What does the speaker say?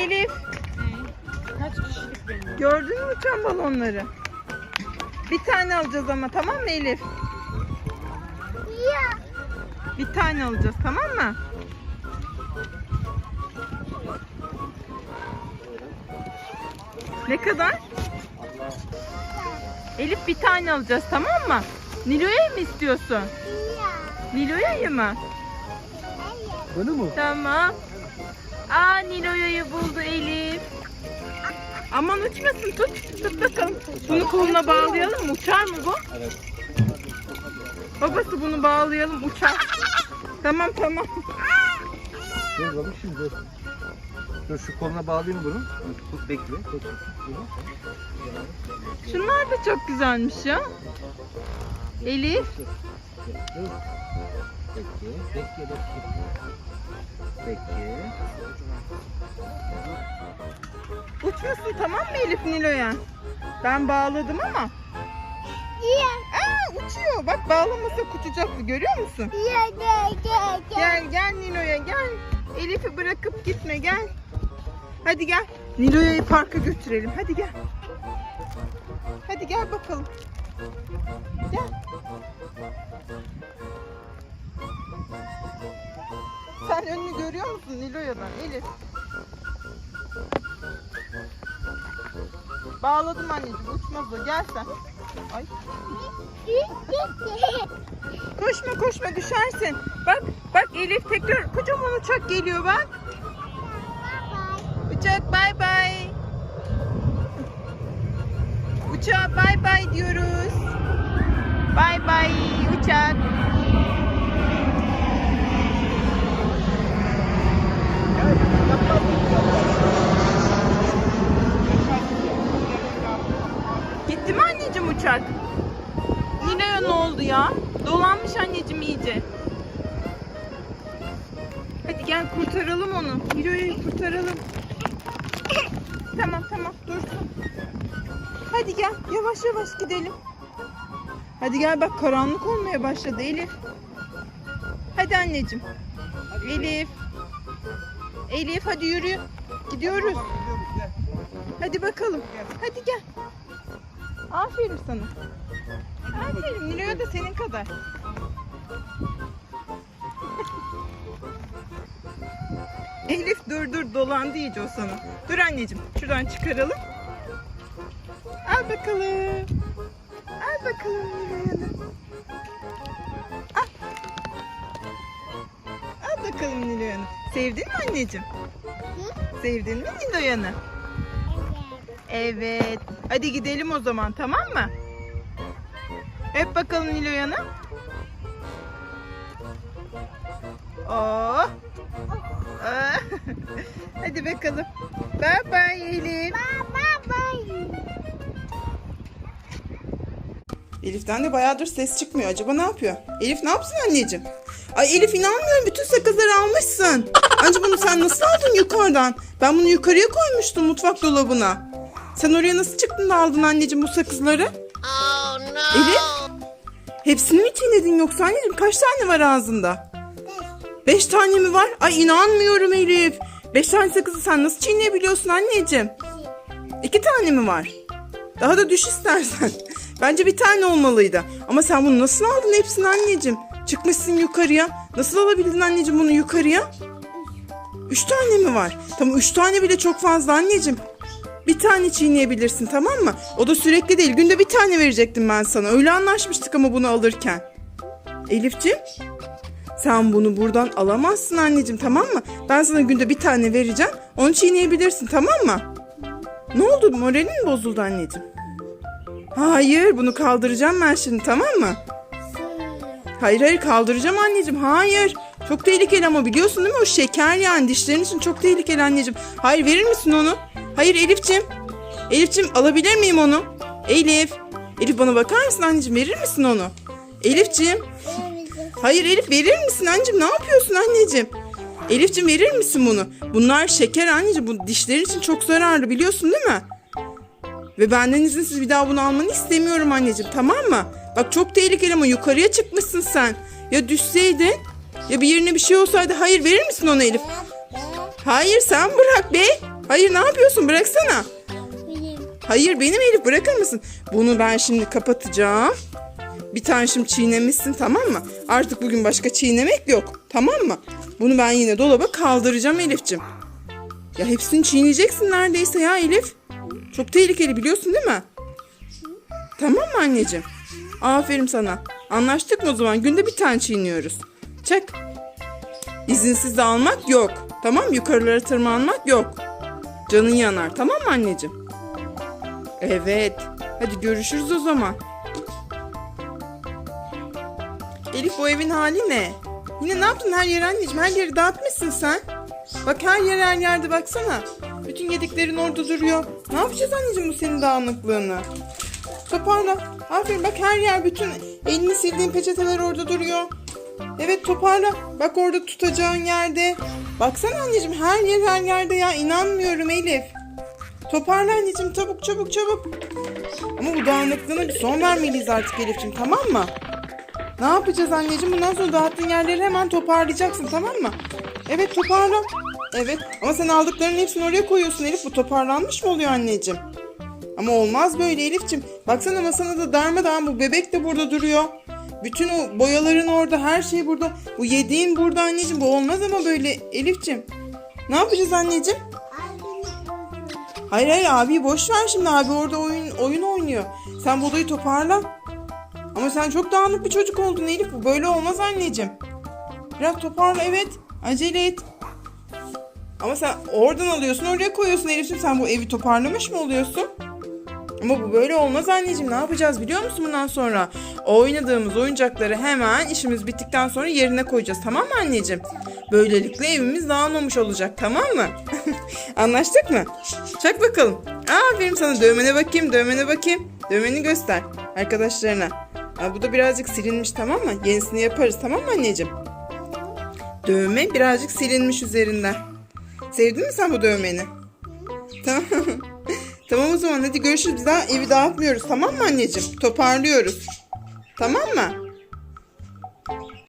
Elif. Kaç kişilik benim? Gördün mü uçan balonları? Bir tane alacağız ama tamam mı Elif? Ya. Bir tane alacağız tamam mı? Ne kadar? Elif bir tane alacağız tamam mı? Nilo'ya mı istiyorsun? Ya. Nilo'ya mı? Bunu mu? Tamam. Aa Nilo'yu buldu Elif. Aman uçmasın tut. Tut bakalım. Bunu koluna bağlayalım mı? Uçar mı bu? Evet. Babası bunu bağlayalım uçar. Tamam tamam. Dur babam şimdi dur. Dur şu koluna bağlayayım bunu. Tut bekle. Tut. Şunlar da çok güzelmiş ya. Elif. Dur. Bekle. Bekle. Bekle. Uçmasın tamam mı Elif Nilo'ya? Ben bağladım ama. Ya. Aa uçuyor. Bak bağlamasak uçacaktı görüyor musun? Ya. Ya. Ya. Gel gel Nilo'ya gel. Elif'i bırakıp gitme gel. Hadi gel. Nilo'yu parka götürelim. Hadi gel. Hadi gel bakalım. Gel. Görüyor musun Nilo'yadan Elif? Bağladım anneciğim uçmaz o gel sen. Ay. Koşma koşma düşersin. Bak bak Elif tekrar kocaman uçak geliyor bak. Uçak bay bay. Uçağa bay bay diyoruz. Bay bay uçak. Gitti mi anneciğim uçak? Nilo'ya ne oldu ya? Dolanmış anneciğim iyice. Hadi gel kurtaralım onu. Nilo'yu kurtaralım. tamam tamam dursun. Hadi gel yavaş yavaş gidelim. Hadi gel bak karanlık olmaya başladı Elif. Hadi anneciğim. Elif. Elif hadi yürü. Gidiyoruz. Hadi bakalım. Hadi gel. Aferin sana. Aferin. Nilo'ya da senin kadar. Elif dur dur dolandı iyice o sana. Dur anneciğim şuradan çıkaralım. Al bakalım. Al bakalım Nilo'yanı. Al. Al bakalım Nilo'yanı. Sevdin mi anneciğim? Sevdin mi Nilo'yanı? Evet. Hadi gidelim o zaman tamam mı? Öp bakalım Nilo'yanı. Oh. Ah. Hadi bakalım. Bye bye Elif. Elif'ten de bayağıdır ses çıkmıyor. Acaba ne yapıyor? Elif ne yapsın anneciğim? Ay Elif inanmıyorum. Bütün sakızları almışsın. Anca bunu sen nasıl aldın yukarıdan? Ben bunu yukarıya koymuştum mutfak dolabına. Sen oraya nasıl çıktın da aldın anneciğim bu sakızları? Elif? Hepsini mi çiğnedin yoksa anneciğim? Kaç tane var ağzında? Beş tane mi var? Ay inanmıyorum Elif. Beş tane sakızı sen nasıl çiğneyebiliyorsun anneciğim? İki tane mi var? Daha da düş istersen. Bence bir tane olmalıydı. Ama sen bunu nasıl aldın hepsini anneciğim? Çıkmışsın yukarıya. Nasıl alabildin anneciğim bunu yukarıya? Üç tane mi var? Tamam üç tane bile çok fazla anneciğim. Bir tane çiğneyebilirsin tamam mı? O da sürekli değil. Günde bir tane verecektim ben sana. Öyle anlaşmıştık ama bunu alırken. Elifciğim sen bunu buradan alamazsın anneciğim tamam mı? Ben sana günde bir tane vereceğim. Onu çiğneyebilirsin tamam mı? Ne oldu? Moralin bozuldu anneciğim? Hayır bunu kaldıracağım ben şimdi tamam mı? Hayır hayır kaldıracağım anneciğim. Hayır. Çok tehlikeli ama biliyorsun değil mi? O şeker yani dişlerin için çok tehlikeli anneciğim. Hayır verir misin onu? Hayır Elif'ciğim. Elif'ciğim alabilir miyim onu? Elif. Elif bana bakar mısın anneciğim? Verir misin onu? Elif'ciğim. Hayır Elif verir misin anneciğim? Ne yapıyorsun anneciğim? Elif'ciğim verir misin bunu? Bunlar şeker anneciğim. Bu dişlerin için çok zararlı biliyorsun değil mi? Ve benden izinsiz bir daha bunu almanı istemiyorum anneciğim tamam mı? Bak çok tehlikeli ama yukarıya çıkmışsın sen. Ya düşseydin ya bir yerine bir şey olsaydı hayır verir misin onu Elif? Hayır sen bırak be. Hayır ne yapıyorsun? Bıraksana. Hayır benim Elif bırakır mısın? Bunu ben şimdi kapatacağım. Bir tane şimdi çiğnemişsin tamam mı? Artık bugün başka çiğnemek yok. Tamam mı? Bunu ben yine dolaba kaldıracağım Elif'cim. Ya hepsini çiğneyeceksin neredeyse ya Elif. Çok tehlikeli biliyorsun değil mi? Tamam mı anneciğim? Aferin sana. Anlaştık mı o zaman? Günde bir tane çiğniyoruz. Çek. İzinsiz almak yok. Tamam yukarılara tırmanmak yok. Canın yanar tamam mı anneciğim? Evet. Hadi görüşürüz o zaman. Elif bu evin hali ne? Yine ne yaptın her yeri anneciğim? Her yeri dağıtmışsın sen. Bak her yer her yerde baksana. Bütün yediklerin orada duruyor. Ne yapacağız anneciğim bu senin dağınıklığını? Toparla. Aferin bak her yer bütün elini sildiğin peçeteler orada duruyor. Evet toparla. Bak orada tutacağın yerde. Baksana anneciğim her yer her yerde ya. İnanmıyorum Elif. Toparla anneciğim çabuk çabuk çabuk. Ama bu dağınıklığına bir son vermeliyiz artık Elif'ciğim tamam mı? Ne yapacağız anneciğim? Bundan sonra dağıttığın yerleri hemen toparlayacaksın tamam mı? Evet toparla. Evet ama sen aldıklarının hepsini oraya koyuyorsun Elif. Bu toparlanmış mı oluyor anneciğim? Ama olmaz böyle Elif'ciğim. Baksana masana da darmadağın bu bebek de burada duruyor. Bütün o boyaların orada, her şey burada. Bu yediğin burada anneciğim. Bu olmaz ama böyle Elif'ciğim. Ne yapacağız anneciğim? Hayır hayır abi boş ver şimdi abi orada oyun oyun oynuyor. Sen bu odayı toparla. Ama sen çok dağınık bir çocuk oldun Elif. Bu böyle olmaz anneciğim. Biraz toparla evet. Acele et. Ama sen oradan alıyorsun oraya koyuyorsun Elif'ciğim. Sen bu evi toparlamış mı oluyorsun? Ama bu böyle olmaz anneciğim. Ne yapacağız biliyor musun bundan sonra? Oynadığımız oyuncakları hemen işimiz bittikten sonra yerine koyacağız. Tamam mı anneciğim? Böylelikle evimiz dağılmamış olacak. Tamam mı? Anlaştık mı? Çak bakalım. Aferin sana. Dövmene bakayım. Dövmene bakayım. Dövmeni göster arkadaşlarına. Aa, bu da birazcık silinmiş tamam mı? Yenisini yaparız tamam mı anneciğim? Dövme birazcık silinmiş üzerinden. Sevdin mi sen bu dövmeni? Tamam. tamam o zaman hadi görüşürüz. Biz daha evi dağıtmıyoruz tamam mı anneciğim? Toparlıyoruz. Tamam mı?